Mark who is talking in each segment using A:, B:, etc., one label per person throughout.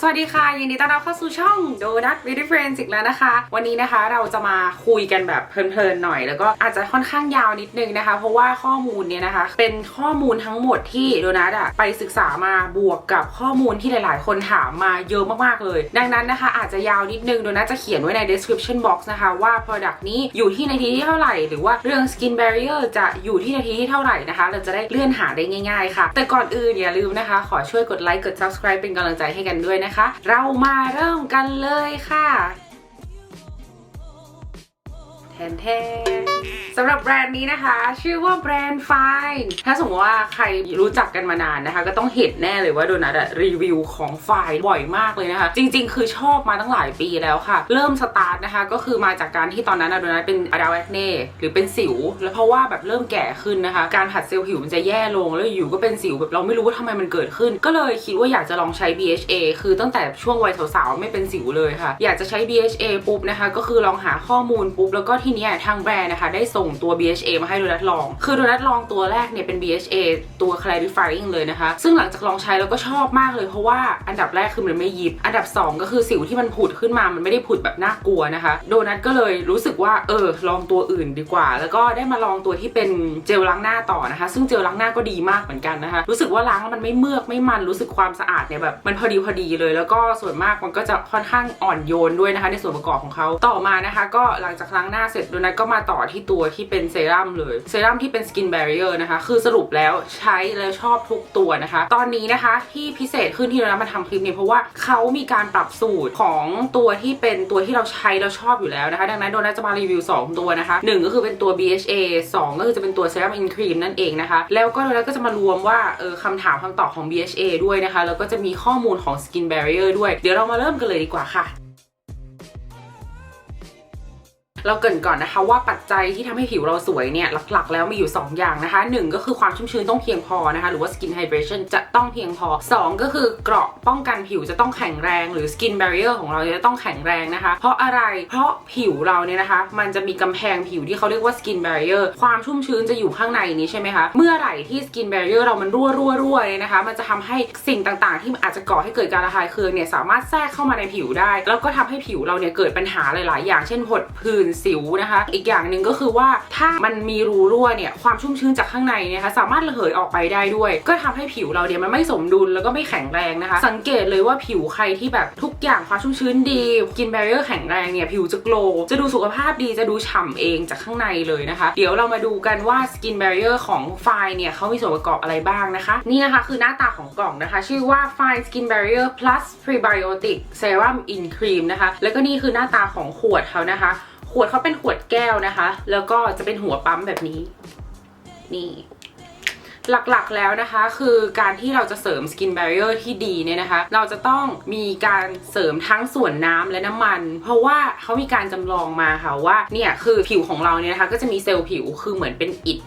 A: สวัสดีค่ะ ยินดีต้อนรับเข้าสู่ช่อง Donut Beauty f r i e n d อีกแล้วนะคะ วันนี้นะคะเราจะมาคุยกันแบบเพลินๆหน่อย แล้วก็อาจจะค่อนข้างยาวนิดนึงนะคะ เพราะว่าข้อมูลเนี่ยนะคะ เป็นข้อมูลทั้งหมดที่โดนัทอะไปศึกษามาบวกกับข้อมูลที่หลายๆ คนถามมาเยอะมากๆเลย ดังนั้นนะคะ อาจจะยาวนิดนึงโดนัทจะเขียนไว้ใน description box นะคะว่า product นี้อยู่ที่นาทีที่เท่าไหร่ หรือว่าเรื่อง skin barrier จะอยู่ที่นาทีที่เท่าไหร่นะคะ เราจะได้เลื่อนหาได้ง่าย ๆ ค่ะ แต่ก่อนอื่นอย่าลืมนะคะ ขอช่วยกดไลค์กด subscribe เป็นกำลังใจให้กันด้วยนะคะ เรามาเริ่มกันเลยค่ะ ทนแทนสำหรับแบรนด์นี้นะคะ ชื่อว่าแบรนด์ Fine ถ้าสมมติว่าใครรู้จักกันมานานนะคะ ก็ต้องเห็นแน่เลยว่าโดนัทรีวิวของ Fine บ่อยมากเลยนะคะ จริงๆ คือชอบมาตั้งหลายปีแล้วค่ะ เริ่มสตาร์ทนะคะ ก็คือมาจากการที่ตอนนั้นโดนัทเป็นอะดาวแอคเน่หรือเป็นสิว แล้วเพราะว่าแบบเริ่มแก่ขึ้นนะคะ การผัดเซลล์ผิวมันจะแย่ลง แล้วอยู่ก็เป็นสิวแบบเราไม่รู้ว่าทำไมมันเกิดขึ้น ก็เลยคิดว่าอยากจะลองใช้ BHA คือตั้งแต่ช่วงวัยสาวๆไม่เป็นสิวเลยค่ะ อยากจะใช้ BHA ปุ๊บนะคะ ก็คือลองหาข้อมูลปุ๊บแล้วก็ทเนี้ทางแบรนด์นะคะ ได้ส่งตัว BHA มาให้โดนัทลอง คือโดนัทลองตัวแรกเนี่ยเป็น BHA ตัว clarifying เลยนะคะ ซึ่งหลังจากลองใช้แล้วก็ชอบมากเลยเพราะว่าอันดับแรกคือมันไม่ยิบ อันดับ 2 ก็คือสิวที่มันผุดขึ้นมามันไม่ได้ผุดแบบน่ากลัวนะคะ โดนัทก็เลยรู้สึกว่าเออลองตัวอื่นดีกว่า แล้วก็ได้มาลองตัวที่เป็นเจลล้างหน้าต่อนะคะ ซึ่งเจลล้างหน้าก็ดีมากเหมือนกันนะคะ รู้สึกว่าล้างแล้วมันไม่เมือกไม่มันรู้สึกความสะอาดเนี่ยแบบมันพอดีพอดีเลย แล้วก็ส่วนมากมันก็จะค่อนข้างอ่อนโยนด้วยนะคะ ในส่วนประกอบของเขาต่อมานะคะ ก็หลังจากล้างหน้าเสร็จโดนัทก็มาต่อที่ตัวที่เป็นเซรั่มเลยเซรั่มที่เป็นสกินแบรีเออร์นะคะ คือสรุปแล้วใช้แล้วชอบทุกตัวนะคะ ตอนนี้นะคะที่พิเศษขึ้นที่โดนัทมาทำคลิปนี้เพราะว่าเขามีการปรับสูตรของตัวที่เป็นตัวที่เราใช้แล้วชอบอยู่แล้วนะคะ ดังนั้นโดนัทจะมารีวิว 2 ตัวนะคะหนึ่งก็คือเป็นตัว BHA 2 ก็คือจะเป็นตัวเซรั่มอินครีมนั่นเองนะคะ แล้วก็โดนัทก็จะมารวมว่าเออคำถามคำตอบของ BHA ด้วยนะคะ แล้วก็จะมีข้อมูลของ Skin Barrier ด้วย เดี๋ยวเรามาเริ่มกันเลยดีกว่าค่ะ เราเกรินก่อนนะคะว่าปัจจัยที่ทำให้ผิวเราสวยเนี่ยหลักๆ แล้วมีอยู่ 2 อย่างนะคะ 1 ก็คือความชุ่มชื้นต้องเพียงพอนะคะ หรือว่า skin hydration จะต้องเพียงพอ 2 ก็คือเกราะป้องกันผิวจะต้องแข็งแรง หรือ skin barrier ของเราจะต้องแข็งแรงนะคะ เพราะอะไรเพราะผิวเราเนี่ยนะคะ มันจะมีกำแพงผิวที่เขาเรียกว่า skin barrier ความชุ่มชื้นจะอยู่ข้างในนี้ใช่ไหมคะเมื่อไหร่ที่ skin barrier เรามันรั่วรั่วรั่วเนี่ยนะคะ มันจะทำให้สิ่งต่างๆ ที่อาจจะก่อให้เกิดการระคายเคืองเนี่ยสามารถแทรกเข้ามาในผิวได้ แล้วก็ทำให้ผิวเราเนี่ยเกิดปัญหาหลาย ๆ อย่างเช่นผดผื่นสิวนะคะ อีกอย่างหนึ่งก็คือว่าถ้ามันมีรูรั่วเนี่ยความชุ่มชื้นจากข้างในเนยนะคะสามารถระเหยออกไปได้ด้วย ก็ทำให้ผิวเราเนี่ยมันไม่สมดุลแล้วก็ไม่แข็งแรงนะคะ สังเกตเลยว่าผิวใครที่แบบทุกอย่างความชุ่มชื้นดี กินแบรเ e อร์แข็งแรงเนี่ยผิวจะโกลว์จะดูสุขภาพดีจะดูฉ่ำเองจากข้างในเลยนะคะ เดี๋ยวเรามาดูกันว่าสกินแบรเ e อร์ของไฟเนี่ยเขามีส่วนประกอบอะไรบ้างนะคะ นี่นะคะคือหน้าตาของกล่องนะคะ ชื่อว่า Fine Skin Barrier Plus Prebiotic Serum in Cream นะคะ แล้วก็นี่คือหน้าตาของขวดเขานะคะ ขวดเขาเป็นขวดแก้วนะคะ แล้วก็จะเป็นหัวปั๊มแบบนี้ นี่ หลักๆแล้วนะคะ คือการที่เราจะเสริม skin barrier ที่ดีเนี่ยนะคะ เราจะต้องมีการเสริมทั้งส่วนน้ำและน้ำมัน เพราะว่าเขามีการจำลองมาค่ะว่าเนี่ยคือผิวของเราเนี่ยนะคะ ก็จะมีเซลล์ผิวคือเหมือนเป็นอิฐ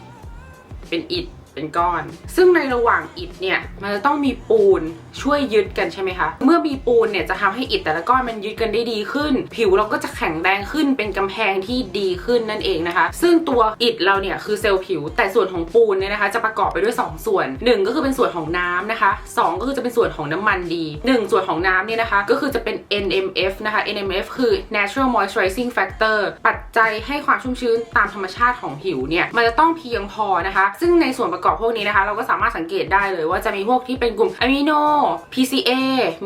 A: เป็นอิฐ เป็นก้อน ซึ่งในระหว่างอิฐเนี่ยมันจะต้องมีปูนช่วยยึดกันใช่ไหมคะ เมื่อมีปูนเนี่ยจะทำให้อิฐแต่ละก้อนมันยึดกันได้ดีขึ้น ผิวเราก็จะแข็งแรงขึ้นเป็นกำแพงที่ดีขึ้นนั่นเองนะคะ ซึ่งตัวอิฐเราเนี่ยคือเซลล์ผิว แต่ส่วนของปูนเนี่ยนะคะ จะประกอบไปด้วย 2 ส่วน 1 ก็คือเป็นส่วนของน้ำนะคะ 2 ก็คือจะเป็นส่วนของน้ำมันดี 1 ส่วนของน้ำเนี่ยนะคะ ก็คือจะเป็น NMF นะคะ NMF คือ Natural Moisturizing Factor ปัจจัยให้ความชุ่มชื้นตามธรรมชาติของผิวเนี่ยมันจะต้องเพียงพอนะคะ ซึ่งในส่วนประกอบพวกนี้นะคะ เราก็สามารถสังเกตได้เลยว่าจะมีพวกที่เป็นกลุ่มอะมิโน PCA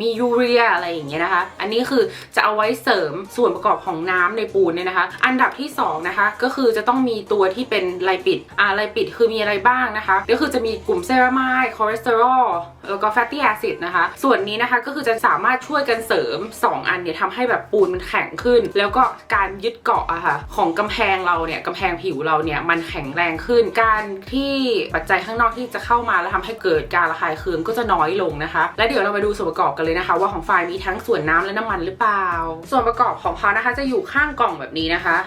A: มียูเรียอะไรอย่างเงี้ยนะคะ อันนี้คือจะเอาไว้เสริมส่วนประกอบของน้ำในปูนเนี่ยนะคะ อันดับที่2นะคะก็คือจะต้องมีตัวที่เป็นไลปิดอ่าไลปิดคือมีอะไรบ้างนะคะ ก็คือจะมีกลุ่มเซรามายคอเลสเตอรอลแล้วก็แฟตตี้แอซิดนะคะ ส่วนนี้นะคะก็คือจะสามารถช่วยกันเสริม 2 อันเนี่ยทำให้แบบปูนมันแข็งขึ้น แล้วก็การยึดเกาะอะค่ะของกำแพงเราเนี่ยกำแพงผิวเราเนี่ยมันแข็งแรงขึ้น การที่ปัจจัยข้างนอกที่จะเข้ามาแล้วทำให้เกิดการระคายเคืองก็จะน้อยลงนะคะ และเดี๋ยวเรามาดูส่วนประกอบกันเลยนะคะ ว่าของไฟล์มีทั้งส่วนน้ำและน้ำมันหรือเปล่า ส่วนประกอบของเขานะคะจะอยู่ข้างกล่องแบบนี้นะคะ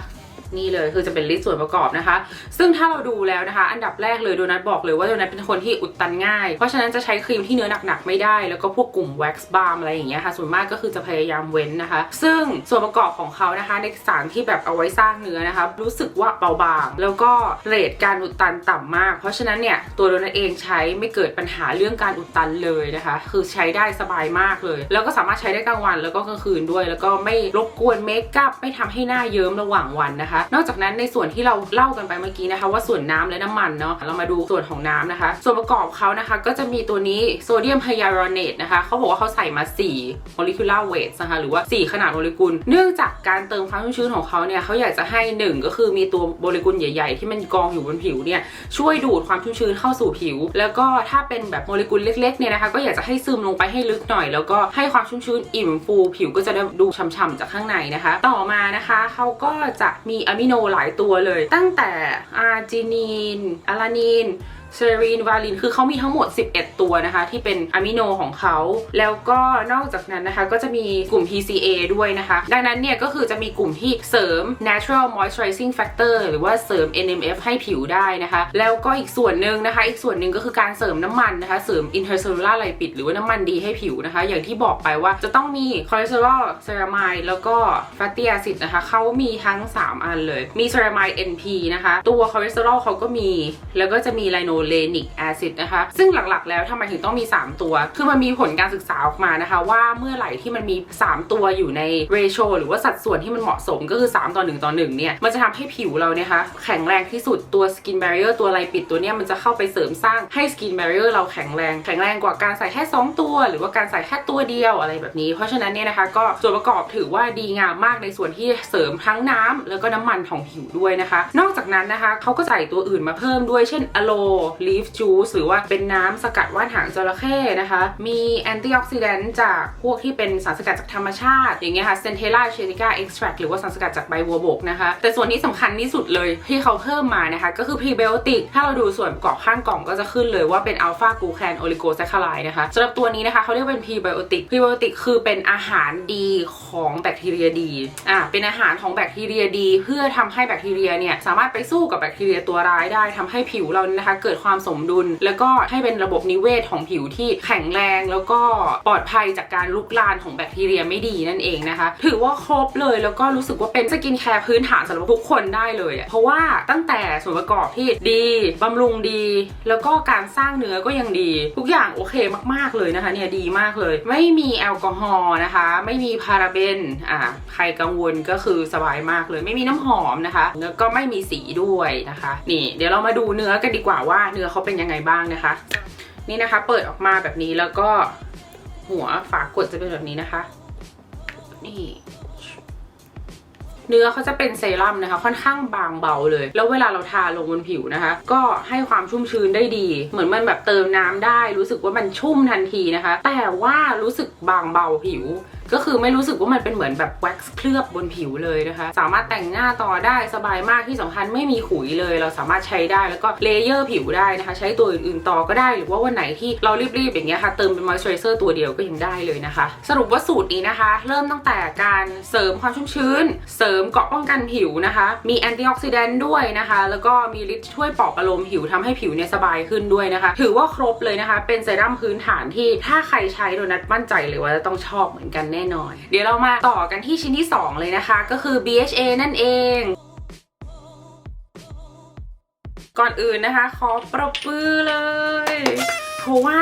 A: นี่เลยคือจะเป็นลิสต์ส่วนประกอบนะคะ ซึ่งถ้าเราดูแล้วนะคะ อันดับแรกเลยโดนัทบอกเลยว่าโดนัทเป็นคนที่อุดตันง่าย เพราะฉะนั้นจะใช้ครีมที่เนื้อหนักๆไม่ได้ แล้วก็พวกกลุ่มแว็กซ์บาร์มอะไรอย่างเงี้ยค่ะ ส่วนมากก็คือจะพยายามเว้นนะคะ ซึ่งส่วนประกอบของเขานะคะ ในสารที่แบบเอาไว้สร้างเนื้อนะคะ รู้สึกว่าเบาบาง แล้วก็เรทการอุดตันต่ำมาก เพราะฉะนั้นเนี่ยตัวโดนัทเองใช้ไม่เกิดปัญหาเรื่องการอุดตันเลยนะคะ คือใช้ได้สบายมากเลย แล้วก็สามารถใช้ได้กลางวันแล้วก็กลางคืนด้วย แล้วก็ไม่รบกวนเมคอัพไม่ทำให้หน้าเยิ้มระหว่างวันนะคะนอกจากนั้นในส่วนที่เราเล่ากันไปเมื่อกี้นะคะ ว่าส่วนน้ำและน้ำมันเนาะเรามาดูส่วนของน้ำนะคะ ส่วนประกอบเขานะคะก็จะมีตัวนี้โซเดียมไฮยาลูรอเนตนะคะเขาบอกว่าเขาใส่มา4 molecular weights นะคะหรือว่า 4 ขนาดโมเลกุล เนื่องจากการเติมความชุ่มชื้นของเขาเนี่ยเขาอยากจะให้หนึ่งก็คือมีตัวโมเลกุลใหญ่ๆ ที่มันกองอยู่บนผิวเนี่ยช่วยดูดความชุ่มชื้นเข้าสู่ผิว แล้วก็ถ้าเป็นแบบโมเลกุลเล็กๆเนี่ยนะคะก็อยากจะให้ซึมลงไปให้ลึกหน่อย แล้วก็ให้ความชุ่มชื้นอิ่มฟูผิวก็จะได้ดูฉ่ำๆจากข้างในนะคะ ต่อมานะคะเขาก็จะมีอะมิโนหลายตัวเลย ตั้งแต่อาร์จินีนอะลานีน เซรีนวาลินคือเขามีทั้งหมด 11 ตัวนะคะ ที่เป็นอะมิโนของเขา แล้วก็นอกจากนั้นนะคะ ก็จะมีกลุ่ม PCA ด้วยนะคะ ดังนั้นเนี่ยก็คือจะมีกลุ่มที่เสริม natural moisturizing factor หรือว่าเสริม NMF ให้ผิวได้นะคะ แล้วก็อีกส่วนหนึ่งนะคะ อีกส่วนหนึ่งก็คือการเสริมน้ำมันนะคะ เสริม intercellular lipid หรือว่าน้ำมันดีให้ผิวนะคะ อย่างที่บอกไปว่าจะต้องมีคอเลสเตอรอลเซรามายแล้วก็ fatty acid นะคะเขามีทั้ง 3 อันเลย มีเซรามาย NP นะคะ ตัวคอเลสเตอรอลเขาก็มี แล้วก็จะมีไลโนเลนิกแอซิดนะคะ ซึ่งหลักๆ แล้วทำไมถึงต้องมี 3 ตัว คือมันมีผลการศึกษาออกมานะคะ ว่าเมื่อไหร่ที่มันมี 3 ตัวอยู่ในเรโชหรือว่าสัดส่วนที่มันเหมาะสมก็คือ 3 ต่อ 1 ต่อ 1 เนี่ย มันจะทำให้ผิวเราเนี่ยคะแข็งแรงที่สุดตัวสกิน b บ r เ i อร์ตัวไลปิดตัวเนี้ยมันจะเข้าไปเสริมสร้างให้สกิน b บ r เ i อร์เราแข็งแรง แข็งแรงกว่าการใส่แค่ 2 ตัว หรือว่าการใส่แค่ตัวเดียวอะไรแบบนี้ เพราะฉะนั้นเนี่ยนะคะก็ส่วนประกอบถือว่าดีงามมากในส่วนที่เสริมทั้งน้ำแล้วก็น้ำมันของผิวด้วยนะคะ นอกจากนั้นนะคะเขาก็ใส่ตัวอื่นมาเพิ่มด้วย เช่นอโลลีฟจูสหรือว่าเป็นน้ำสกัดว่านหางจระเข้นะคะ มีแอนตี้ออกซิแดนต์จากพวกที่เป็นสารสกัดจากธรรมชาติ อย่างเงี้ยค่ะเซนเทล่าเชติก้าเอ็กซ์แทรหรือว่าสารสกัดจากใบบัวบกนะคะ แต่ส่วนที่สำคัญที่สุดเลยที่เขาเพิ่มมานะคะ ก็คือพรีไบโอติกถ้าเราดูส่วนประกอบข้างกล่องก็จะขึ้นเลยว่าเป็นอัลฟากูแคนโอลิโกแซคคาไลนะคะสำหรับตัวนี้นะคะเขาเรียกเป็นพรีไบโอติกพรีไบโอติกคือเป็นอาหารดีของแบคทีเรียดีอ่าเป็นอาหารของแบคทีเรียดี เพื่อทำให้แบคทีเรียเนี่ยสามารถไปสู้กับแบคทีเรียตัวร้ายได้ทำให้ผิวเรานะคะเกิดความสมดุล แล้วก็ให้เป็นระบบนิเวศของผิวที่แข็งแรง แล้วก็ปลอดภัยจากการลุกลานของแบคทีเรียไม่ดีนั่นเองนะคะ ถือว่าครบเลยแล้วก็รู้สึกว่าเป็นสกินแคร์พื้นฐานสำหรับทุกคนได้เลยอะเพราะว่าตั้งแต่ส่วนประกอบที่ดีบำรุงดี แล้วก็การสร้างเนื้อก็ยังดี ทุกอย่างโอเคมากๆเลยนะคะเนี่ยดีมากเลย ไม่มีแอลกอฮอล์นะคะ ไม่มีพาราเบนอ่าใครกังวลก็คือสบายมากเลย ไม่มีน้ำหอมนะคะ แล้วก็ไม่มีสีด้วยนะคะ นี่ เดี๋ยวเรามาดูเนื้อกันดีกว่าว่าเนื้อเขาเป็นยังไงบ้างนะคะ นี่นะคะ เปิดออกมาแบบนี้แล้วก็หัวฝากดจะเป็นแบบนี้นะคะ นี่เนื้อเขาจะเป็นเซรั่มนะคะ ค่อนข้างบางเบาเลย แล้วเวลาเราทาลงบนผิวนะคะ ก็ให้ความชุ่มชื้นได้ดี เหมือนมันแบบเติมน้ำได้ รู้สึกว่ามันชุ่มทันทีนะคะ แต่ว่ารู้สึกบางเบาผิว ก็คือไม่รู้สึกว่ามันเป็นเหมือนแบบแว็กซ์เคลือบบนผิวเลยนะคะ สามารถแต่งหน้าต่อได้สบายมากที่สำคัญไม่มีขุยเลย เราสามารถใช้ได้แล้วก็เลเยอร์ผิวได้นะคะ ใช้ตัวอื่นๆต่อก็ได้หรือว่าวันไหนที่เรารีบๆอย่างเงี้ยค่ะเติมเป็นมอยส์เจอไรเซอร์ตัวเดียวก็ยังได้เลยนะคะ สรุปว่าสูตรนี้นะคะ เริ่มตั้งแต่การเสริมความชุ่มชื้น เสริมเกาะป้องกันผิวนะคะ มีแอนตี้ออกซิแดนต์ด้วยนะคะ แล้วก็มีฤทธิ์ช่วยปลอบประโลมผิวทำให้ผิวเนี่ยสบายขึ้นด้วยนะคะ ถือว่าครบเลยนะคะ เป็นเซรั่มพื้นฐานที่ถ้าใครใช้โดนัทมั่นใจเลยว่าจะต้องชอบเหมือนกันแน่นอน เดี๋ยวเรามาต่อกันที่ชิ้นที่ 2 เลยนะคะ ก็คือ BHA นั่นเอง ก่อนอื่นนะคะ ขอปรบมือเลย เพราะว่า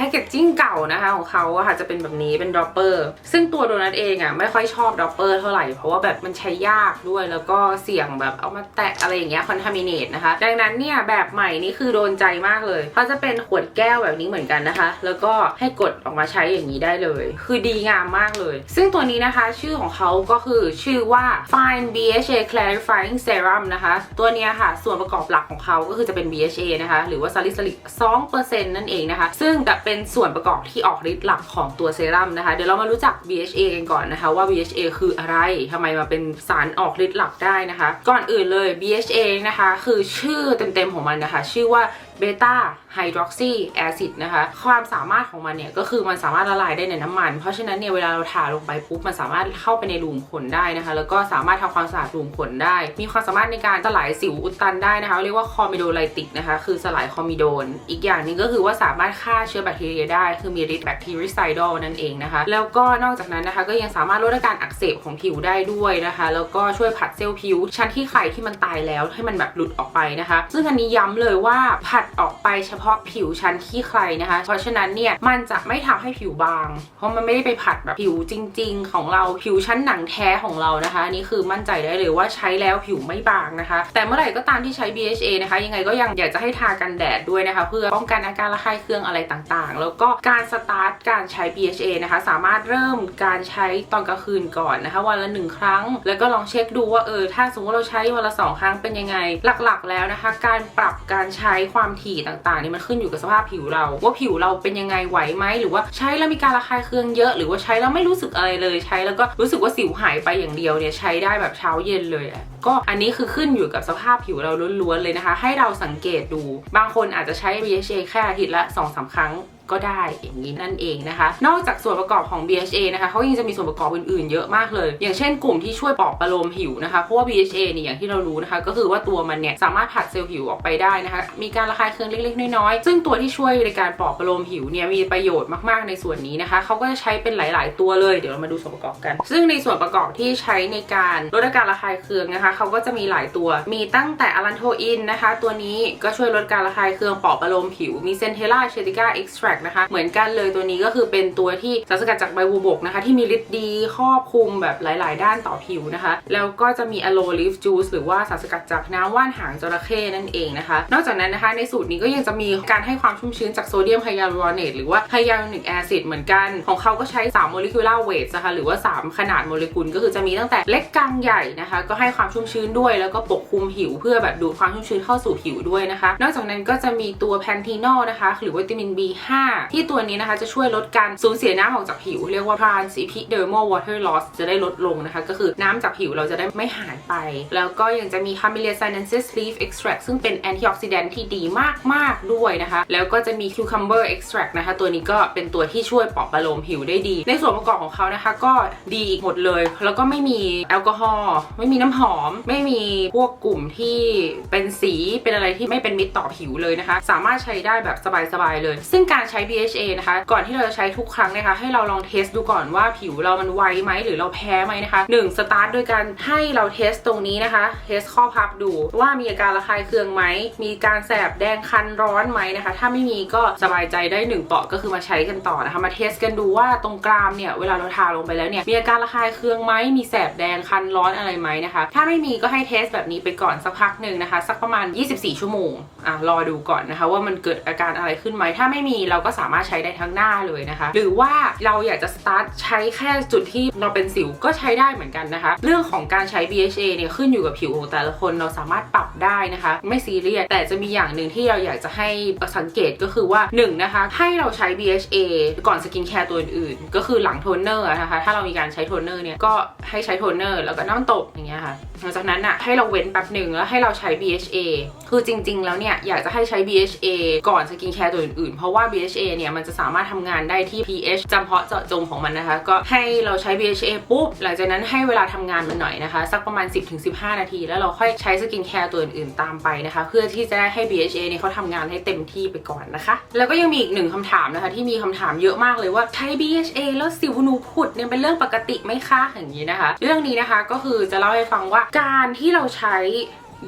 A: พคเกจจิ้งเก่านะคะของเขาอะค่ะจะเป็นแบบนี้เป็นดรอปเปอร์ซึ่งตัวโดนัทเองอะไม่ค่อยชอบดรอปเปอร์เท่าไหร่ เพราะว่าแบบมันใช้ยากด้วยแล้วก็เสี่ยงแบบเอามาแตะอะไรอย่างเงี้ยคอนทามิเนตนะคะ ดังนั้นเนี่ยแบบใหม่นี่คือโดนใจมากเลยเขาจะเป็นขวดแก้วแบบนี้เหมือนกันนะคะ แล้วก็ให้กดออกมาใช้อย่างนี้ได้เลย คือดีงามมากเลย ซึ่งตัวนี้นะคะชื่อของเขาก็คือชื่อว่า Fine BHA Clarifying Serum นะคะ ตัวเนี้ยค่ะ ส่วนประกอบหลักของเขาก็คือจะเป็น BHA นะคะ หรือว่า salicylic 2%นั่นเองนะคะ ซึ่งจะเป็น็นส่วนประกอบที่ออกฤทธิ์หลักของตัวเซรั่มนะคะ เดี๋ยวเรามารู้จัก BHA กันก่อนนะคะว่า BHA คืออะไรทำไมมาเป็นสารออกฤทธิ์หลักได้นะคะ ก่อนอื่นเลย BHA นะคะ คือชื่อเต็มๆของมันนะคะ ชื่อว่า เบต้าไฮดรอกซีแอซิดนะคะ ความสามารถของมันเนี่ยก็คือมันสามารถละลายได้ในน้ำมัน เพราะฉะนั้นเนี่ยเวลาเราทาลงไปปุ๊บมันสามารถเข้าไปในรูมขนได้นะคะ แล้วก็สามารถทำความสะอาดรูมขนได้ มีความสามารถในการสลายสิวอุดตันได้นะคะ เรียกว่าคอมิโดไลติกนะคะ คือสลายคอมิโดน อีกอย่างนึงก็คือว่าสามารถฆ่าเชื้อแบคทีเรียได้ คือมีฤทธิ์แบคทีริไซดอลนั่นเองนะคะ แล้วก็นอกจากนั้นนะคะก็ยังสามารถลดอาการอักเสบของผิวได้ด้วยนะคะ แล้วก็ช่วยผัดเซลล์ผิวชั้นที่ไข่ที่มันตายแล้วให้มันแบบหลุดออกไปนะคะ ซึ่งอันนี้ย้ำเลยว่าผัดออกไปเฉพาะผิวชั้นที่ใครนะคะ เพราะฉะนั้นเนี่ยมันจะไม่ทำให้ผิวบาง เพราะมันไม่ได้ไปผัดแบบผิวจริง ๆ ของเราผิวชั้นหนังแท้ของเรานะคะนนี่คือมั่นใจได้เลยว่าใช้แล้วผิวไม่บางนะคะ แต่เมื่อไหร่ก็ตามที่ใช้ BHA นะคะ ยังไงก็ยังอยากจะให้ทากันแดดด้วยนะคะ เพื่อป้องกันอาการระคายเคืองอะไรต่างๆ แล้วก็การสตาร์ทการใช้ BHA นะคะ สามารถเริ่มการใช้ตอนกลางคืนก่อนนะคะ วันละหนึ่งครั้ง แล้วก็ลองเช็คดูว่าเออถ้าสมมติเราใช้วันละสองครั้งเป็นยังไง หลักๆแล้วนะคะ การปรับการใช้ความถี่ต่างๆนี่มันขึ้นอยู่กับสภาพผิวเรา ว่าผิวเราเป็นยังไงไหวไหมหรือว่าใช้แล้วมีการระคายเคืองเยอะ หรือว่าใช้แล้วไม่รู้สึกอะไรเลยใช้แล้วก็รู้สึกว่าสิวหายไปอย่างเดียวเนี่ยใช้ได้แบบเช้าเย็นเลยอะก็อันนี้คือขึ้นอยู่กับสภาพผิวเราล้วนๆเลยนะคะ ให้เราสังเกตดู บางคนอาจจะใช้ BHA แค่อาทิตย์ละ2อสครั้งก็ได้อย่างนี้นั่นเองนะคะ นอกจากส่วนประกอบของ BHA นะคะเขายังจะมีส่วนประกอบอื่นๆ เยอะมากเลย อย่างเช่นกลุ่มที่ช่วยปลอบประโลมผิวนะคะ เพราะว่า BHA เนี่ยอย่างที่เรารู้นะคะ ก็คือว่าตัวมันเนี่ยสามารถผัดเซลล์ผิวออกไปได้นะคะ มีการระคายเคืองเล็กๆ น้อยๆ ซึ่งตัวที่ช่วยในการปลอบประโลมผิวเนี่ยมีประโยชน์มากๆในส่วนนี้นะคะเขาก็จะใช้เป็นหลาย ๆ ตัวเลยเดี๋ยวเรามาดูส่วนประกอบกัน ซึ่งในส่วนประกอบที่ใช้ในการลดอาการระคายเคืองนะคะเขาก็จะมีหลายตัว มีตั้งแต่อลันโทอินนะคะ ตัวนี้ก็ช่วยลดการระคายเคืองปอบประโลมผิว มีเซนเทล่าเชติก้าเอ็กซ์แทรนะคะ เหมือนกันเลยตัวนี้ก็คือเป็นตัวที่สารสกัดจากใบบัวบกนะคะ ที่มีฤทธิ์ดีครอบคลุมแบบหลาย ๆ ด้านต่อผิวนะคะ แล้วก็จะมีอะโลลิฟจูสหรือว่าสารสกัดจากน้ำว่านหางจระเข้นั่นเองนะคะ นอกจากนั้นนะคะในสูตรนี้ก็ยังจะมีการให้ความชุ่มชื้นจากโซเดียมไฮยาลูรอเนตหรือว่าไฮยาลูนิกแอซิดเหมือนกัน ของเขาก็ใช้ 3 โมเลกุลาร์เวทนะคะหรือว่า 3 ขนาดโมเลกุลก็คือจะมีตั้งแต่เล็กกลางใหญ่นะคะ ก็ให้ความชุ่มชื้นด้วย แล้วก็ปกคลุมผิวเพื่อแบบดูดความชุ่มชื้นเข้าสู่ผิวด้วยนะคะ นอกจากนั้นก็จะมีตัวแพนทีนอลนะคะ หรือวิตามิน B5 ที่ตัวนี้นะคะจะช่วยลดการสูญเสียน้ำออกจากผิว เรียกว่า transepidermal water loss จะได้ลดลงนะคะ ก็คือน้ำจากผิวเราจะได้ไม่หายไป แล้วก็ยังจะมี camellia sinensis leaf extract ซึ่งเป็น antioxidant ที่ดีมาก ๆ ด้วยนะคะ แล้วก็จะมี cucumber extract นะคะ ตัวนี้ก็เป็นตัวที่ช่วยปลอบประโลมผิวได้ดี ในส่วนประกอบของเขานะคะ ก็ดีอีกหมดเลย แล้วก็ไม่มีแอลกอฮอล์ไม่มีน้ำหอมไม่มีพวกกลุ่มที่เป็นสีเป็นอะไรที่ไม่เป็นมิตรต่อผิวเลยนะคะ สามารถใช้ได้แบบสบายๆเลย ซึ่งการใช้ BHA นะคะ ก่อนที่เราจะใช้ทุกครั้งนะคะ ให้เราลองเทสดูก่อนว่าผิวเรามันไวไหมหรือเราแพ้ไหมนะคะหนึ่งสตาร์ทโดยการให้เราเทสตรงนี้นะคะเทสข้อพับดูว่ามีอาการระคายเคืองไหมมีการแสบแดงคันร้อนไหมนะคะ ถ้าไม่มีก็สบายใจได้หนึ่งเปาะก็คือมาใช้กันต่อนะคะ มาเทสกันดูว่าตรงกรามเนี่ยเวลาเราทาลงไปแล้วเนี่ยมีอาการระคายเคืองไหมมีแสบแดงคันร้อนอะไรไหมนะคะ ถ้าไม่มีก็ให้เทสแบบนี้ไปก่อนสักพักหนึ่งนะคะ สักประมาณ 24 ชั่วโมงอะรอดูก่อนนะคะ ว่ามันเกิดอาการอะไรขึ้นไหมถ้าไม่มีเราก็สามารถใช้ได้ทั้งหน้าเลยนะคะ หรือว่าเราอยากจะสตาร์ทใช้แค่จุดที่เราเป็นสิวก็ใช้ได้เหมือนกันนะคะ เรื่องของการใช้ BHA เนี่ยขึ้นอยู่กับผิวของแต่ละคนเราสามารถปรับได้นะคะ ไม่ซีเรียสแต่จะมีอย่างหนึ่งที่เราอยากจะให้สังเกตก็คือว่า1นงนะคะให้เราใช้ BHA ก่อนสกินแคร์ตัวอื่นๆก็คือหลังโทนเนอร์นะคะถ้าเรามีการใช้โทนเนอร์เนี่ยก็ให้ใช้โทนเนอร์แล้วก็น้ำตกอย่างเงี้ยค่ะลังจากนั้นอะให้เราเว้นแป๊บหนึ่งแล้วให้เราใช้ BHA คือจริง ๆ แล้วเนี่ยอยากจะให้ใช้ BHA ก่อนสกินแคร์ตัวอื่นๆ เพราะว่า BHA เนี่ยมันจะสามารถทำงานได้ที่ pH จำเพาะเจาะจงของมันนะคะ ก็ให้เราใช้ BHA ปุ๊บ หลังจากนั้นให้เวลาทำงานมันหน่อยนะคะ สักประมาณ 10-15 นาที แล้วเราค่อยใช้สกินแคร์ตัวอื่นๆ ตามไปนะคะ เพื่อที่จะได้ให้ BHA เนี่ยเขาทำงานให้เต็มที่ไปก่อนนะคะ แล้วก็ยังมีอีกหนึ่งคำถามนะคะที่มีคำถามเยอะมากเลยว่าใช้ BHA แล้วสิวหนูผุดเนี่ยเป็นเรื่องปกติไหมคะอย่างนี้นะคะ เรื่องนี้นะคะก็คือจะเล่าให้ฟังว่าการที่เราใช้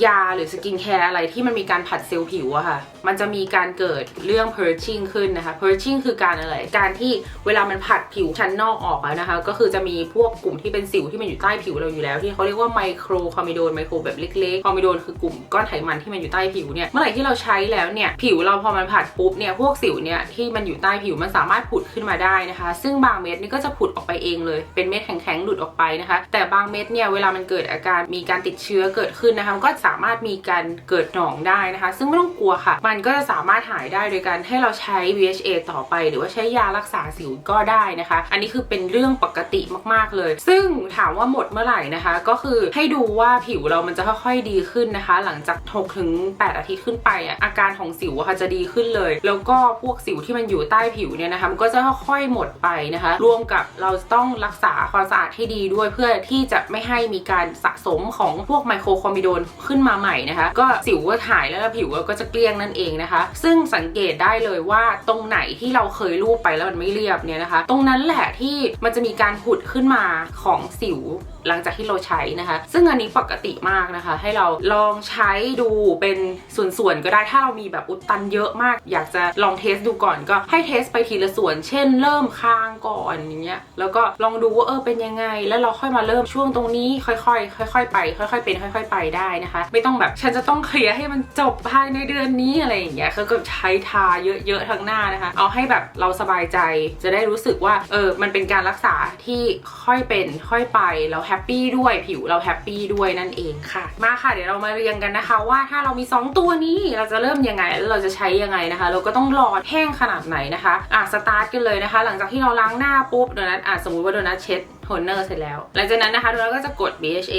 A: ยาหรือสกินแคร์อะไรที่มันมีการผัดเซลล์ผิวอะค่ะ มันจะมีการเกิดเรื่อง purging ขึ้นนะคะ purging คือการอะไร การที่เวลามันผัดผิวชั้นนอกออกอะนะคะ ก็คือจะมีพวกกลุ่มที่เป็นสิวที่มันอยู่ใต้ผิวเราอยู่แล้ว ที่เขาเรียกว่าไมโครคอมิโดนไมโครแบบเล็กๆคอมิโดนคือกลุ่มก้อนไขมันที่มันอยู่ใต้ผิวเนี่ย เมื่อไหร่ที่เราใช้แล้วเนี่ย ผิวเราพอมันผัดปุ๊บเนี่ย พวกสิวเนี่ยที่มันอยู่ใต้ผิวมันสามารถผุดขึ้นมาได้นะคะ ซึ่งบางเม็ดนี่ก็จะผุดออกไปเองเลย เป็นเม็ดแข็งๆหลุดออกไปนะคะ แต่บางเม็ดเนี่ยเวลามันเกิดอาการมีการติดเชื้อเกิดขึ้นนะคะก็สามารถมีการเกิดหนองได้นะคะ ซึ่งไม่ต้องกลัวค่ะ มันก็จะสามารถหายได้โดยการให้เราใช้ BHA ต่อไป หรือว่าใช้ยารักษาสิวก็ได้นะคะ อันนี้คือเป็นเรื่องปกติมากๆเลย ซึ่งถามว่าหมดเมื่อไหร่นะคะ ก็คือให้ดูว่าผิวเรามันจะค่อยๆดีขึ้นนะคะ หลังจาก6ถึง8อาทิตย์ขึ้นไปอะอาการของสิวค่ะจะดีขึ้นเลย แล้วก็พวกสิวที่มันอยู่ใต้ผิวเนี่ยนะคะมันก็จะค่อยๆหมดไปนะคะ รวมกับเราต้องรักษาความสะอาดให้ดีด้วยเพื่อที่จะไม่ให้มีการสะสมของพวกไมโครคอมิโดนขึ้นึ้นมาใหม่นะคะ ก็สิวก็หายแล้วผิวก็จะเกลี้ยงนั่นเองนะคะ ซึ่งสังเกตได้เลยว่าตรงไหนที่เราเคยรูปไปแล้วมันไม่เรียบเนี่ยนะคะ ตรงนั้นแหละที่มันจะมีการผุดขึ้นมาของสิวหลังจากที่เราใช้นะคะ ซึ่งอันนี้ปกติมากนะคะ ให้เราลองใช้ดูเป็นส่วนๆก็ได้ถ้าเรามีแบบอุดตันเยอะมาก อยากจะลองเทสดูก่อนก็ให้เทสไปทีละส่วน เช่น เริ่มคางก่อนอย่างเงี้ยแล้วก็ลองดูว่าเออเป็นยังไง แล้วเราค่อยมาเริ่มช่วงตรงนี้ค่อยๆค่อย ๆ ไป ค่อย ๆ เป็นค่อย ๆ ไปได้นะคะไม่ต้องแบบฉันจะต้องเคลียร์ให้มันจบภายในเดือนนี้อะไรอย่างเงี้ยก็ใช้ทาเยอะๆทั้งหน้านะคะ เอาให้แบบเราสบายใจจะได้รู้สึกว่าเออมันเป็นการรักษาที่ค่อยเป็นค่อยไปแล้วแฮปปี้ด้วยผิวเราแฮปปี้ด้วยนั่นเองค่ะ มาค่ะเดี๋ยวเรามาเรียงกันนะคะ ว่าถ้าเรามี 2 ตัวนี้เราจะเริ่มยังไงแล้วเราจะใช้ยังไงนะคะ เราก็ต้องรอแห้งขนาดไหนนะคะอะสตาร์ทกันเลยนะคะ หลังจากที่เราล้างหน้าปุ๊บโดนัทอะสมมุติว่าโดนัทเช็ดโทนเนอร์เสร็จแล้ว หลังจากนั้นนะคะโดนัทก็จะกด BHA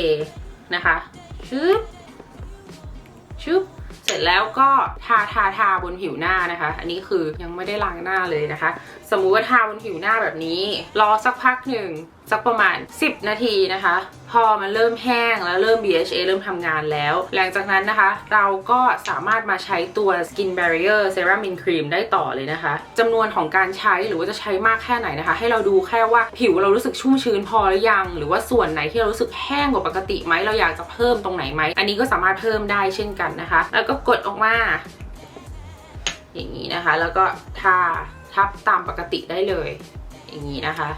A: นะคะชึบ ชึบเสร็จแล้วก็ทาทาทาบนผิวหน้านะคะ อันนี้คือยังไม่ได้ล้างหน้าเลยนะคะ สมมุติว่าทาบนผิวหน้าแบบนี้ รอสักพักหนึ่ง สักประมาณ 10 นาทีนะคะ พอมันเริ่มแห้งแล้วเริ่ม BHA เริ่มทำงานแล้ว หลังจากนั้นนะคะ เราก็สามารถมาใช้ตัว Skin Barrier Serum In Cream ได้ต่อเลยนะคะจำนวนของการใช้หรือว่าจะใช้มากแค่ไหนนะคะ ให้เราดูแค่ว่าผิวเรารู้สึกชุ่มชื้นพอหรือยัง หรือว่าส่วนไหนที่เรารู้สึกแห้งกว่าปกติไหมเราอยากจะเพิ่มตรงไหนไหมอันนี้ก็สามารถเพิ่มได้เช่นกันนะคะ แล้วก็กดออกมา อย่างนี้นะคะ แล้วก็ทาทับตามปกติได้เลย อย่างนี้นะคะ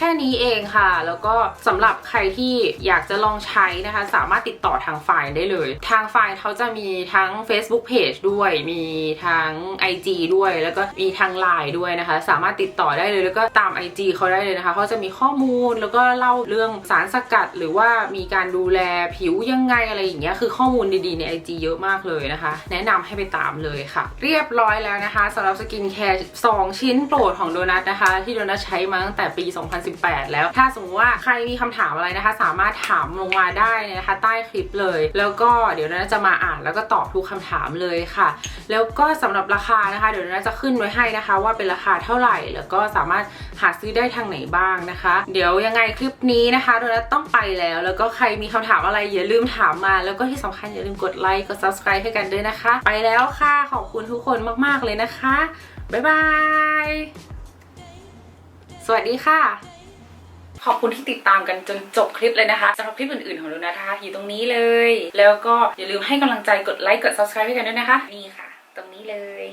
A: แค่นี้เองค่ะ แล้วก็สำหรับใครที่อยากจะลองใช้นะคะ สามารถติดต่อทางไฟล์ได้เลย ทางไฟล์เขาจะมีทั้ง Facebook Page ด้วย มีทั้ง IG ด้วย แล้วก็มีทาง Line ด้วยนะคะ สามารถติดต่อได้เลยแล้วก็ตาม IG เขาได้เลยนะคะเขาจะมีข้อมูลแล้วก็เล่าเรื่องสารสกัด หรือว่ามีการดูแลผิวยังไงอะไรอย่างเงี้ยคือข้อมูลดีๆใน IG เยอะมากเลยนะคะ แนะนำให้ไปตามเลยค่ะ เรียบร้อยแล้วนะคะสำหรับสกินแคร์2ชิ้นโปรดของโดนัทนะคะ ที่โดนัทใช้มาตั้งแต่ปี 2 0 1 18แล้ว ถ้าสมมติว่าใครมีคำถามอะไรนะคะ สามารถถามลงมาได้นะคะ ใต้คลิปเลย แล้วก็เดี๋ยวโนัทจะมาอ่านแล้วก็ตอบทุกคำถามเลยค่ะ แล้วก็สำหรับราคานะคะ เดี๋ยวโนัทจะขึ้นไว้ให้นะคะ ว่าเป็นราคาเท่าไหร่ แล้วก็สามารถหาซื้อได้ทางไหนบ้างนะคะ เดี๋ยวยังไงคลิปนี้นะคะโดนัทต้องไปแล้ว แล้วก็ใครมีคำถามอะไรอย่าลืมถามมา แล้วก็ที่สำคัญอย่าลืมกดไลค์กด subscribe ให้กันด้วยนะคะ ไปแล้วค่ะขอบคุณทุกคนมาก ๆ เลยนะคะ บ๊ายบาย สวัสดีค่ะ ขอบคุณที่ติดตามกันจนจบคลิปเลยนะคะสำหรับคลิปอื่นๆของลูนาทนะคะอยู่ตรงนี้เลย แล้วก็อย่าลืมให้กำลังใจกดไลค์กด subscribe ให้กันด้วยนะคะ นี่ค่ะ ตรงนี้เลย